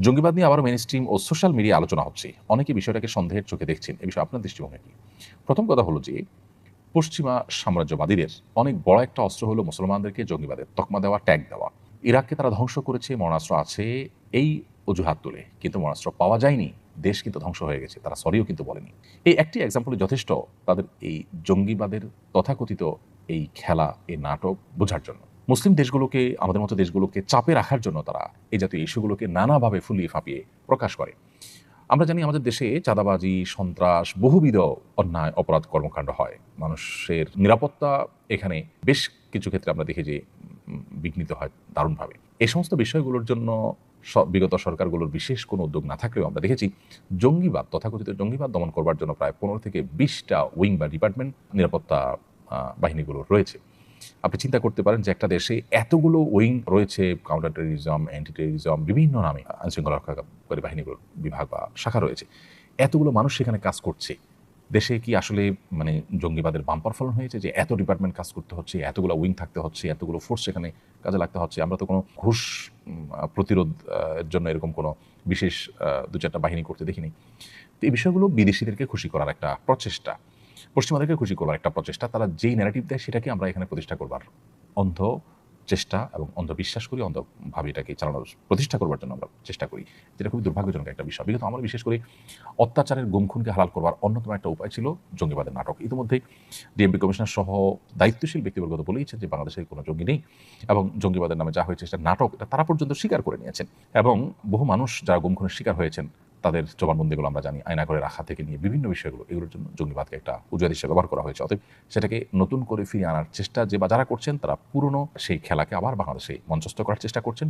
জঙ্গিবাদ নিয়ে আবারও মেন স্ট্রিম ও সোশ্যাল মিডিয়া আলোচনা হচ্ছে। অনেকে বিষয়টাকে সন্দেহের চোখে দেখছেন। এ বিষয়ে আপনার দৃষ্টিভঙ্গি কি? প্রথম কথা হলো যে, পশ্চিমা সাম্রাজ্যবাদীদের অনেক বড় একটা অস্ত্র হলো মুসলমানদেরকে জঙ্গিবাদের তকমা দেওয়া ট্যাগ দেওয়া। ইরাককে তারা ধ্বংস করেছে মরণাস্ত্র আছে এই অজুহাত তুলে। কিন্তু মরণাস্ত্র পাওয়া যায়নি, দেশ কিন্তু ধ্বংস হয়ে গেছে, তারা সরিও কিন্তু বলেনি। এই একটি এক্সাম্পল যথেষ্ট তাদের এই জঙ্গিবাদের তথাকথিত এই খেলা, এই নাটক বোঝার জন্য। মুসলিম দেশগুলোকে, আমাদের মতো দেশগুলোকে চাপে রাখার জন্য তারা এই জাতীয় ইস্যুগুলোকে নানাভাবে ফুলিয়ে ফাঁপিয়ে প্রকাশ করে। আমরা জানি আমাদের দেশে চাঁদাবাজি, সন্ত্রাস বহুবিধ অন্যায় অপরাধ কর্মকাণ্ড হয়। মানুষের নিরাপত্তা এখানে বেশ কিছু ক্ষেত্রে আমরা দেখি যে বিঘ্নিত হয় দারুণভাবে। এই সমস্ত বিষয়গুলোর জন্য বিগত সরকারগুলোর বিশেষ কোনো উদ্যোগ না থাকলেও আমরা দেখেছি, জঙ্গিবাদ, তথাকথিত জঙ্গিবাদ দমন করবার জন্য প্রায় পনেরো থেকে বিশটা উইং বা ডিপার্টমেন্ট নিরাপত্তা বাহিনীগুলো রয়েছে। আপনি চিন্তা করতে পারেন যে একটা দেশে এতগুলো উইং রয়েছে কাউন্টার টেরিজম অ্যান্টি টেরিজম বিভিন্ন নামে আইনশৃঙ্খলা রক্ষাকারী বাহিনীগুলোর বিভাগ বা শাখা রয়েছে। এতগুলো মানুষ সেখানে কাজ করছে। দেশে কি আসলে মানে জঙ্গিবাদের বাম্পার ফলন হয়েছে যে এত ডিপার্টমেন্ট কাজ করতে হচ্ছে, এতগুলো উইং থাকতে হচ্ছে, এতগুলো ফোর্স সেখানে কাজে লাগতে হচ্ছে? আমরা তো কোনো ঘুষ প্রতিরোধ জন্য এরকম কোনো বিশেষ দু চারটা বাহিনী করতে দেখিনি। তো এই বিষয়গুলো বিদেশিদেরকে খুশি করার একটা প্রচেষ্টা। পশ্চিমাদেরকে খুশি করবার একটা প্রচেষ্টা। তারা যেই ন্যারেটিভ দেয় সেটাকে আমরা এখানে প্রতিষ্ঠা করবার অন্ধ চেষ্টা এবং অন্ধবিশ্বাস করি অন্ধভাবে এটাকে চালানোর প্রতিষ্ঠা করবার জন্য আমরা চেষ্টা করি। যেটা খুবই দুর্ভাগ্যজনক একটা বিষয়। বিগত আমরা বিশেষ করে অত্যাচারের গুমখুনকে হালাল করবার অন্যতম একটা উপায় ছিল জঙ্গিবাদের নাটক। ইতিমধ্যে ডিএমপি কমিশনার সহ দায়িত্বশীল ব্যক্তিবর্গ বলেইছেন যে বাংলাদেশের কোনো জঙ্গি নেই এবং জঙ্গিবাদের নামে যা হয়েছে সেটা নাটক তারা পর্যন্ত স্বীকার করে নিয়েছেন। এবং বহু মানুষ যারা গুমখুনের শিকার হয়েছেন তাদের জবানবন্দিগুলো আমরা জানি, আয়না করে রাখা থেকে নিয়ে বিভিন্ন বিষয়গুলো, এগুলোর জন্য জঙ্গিবাদকে একটা উজুয়াদ হিসেবে ব্যবহার করা হয়েছে। অতএব সেটাকে নতুন করে ফিরিয়ে আনার চেষ্টা যে বা যারা করছেন, তারা পুরনো সেই খেলাকে আবার বাংলাদেশে মঞ্চস্থ করার চেষ্টা করছেন।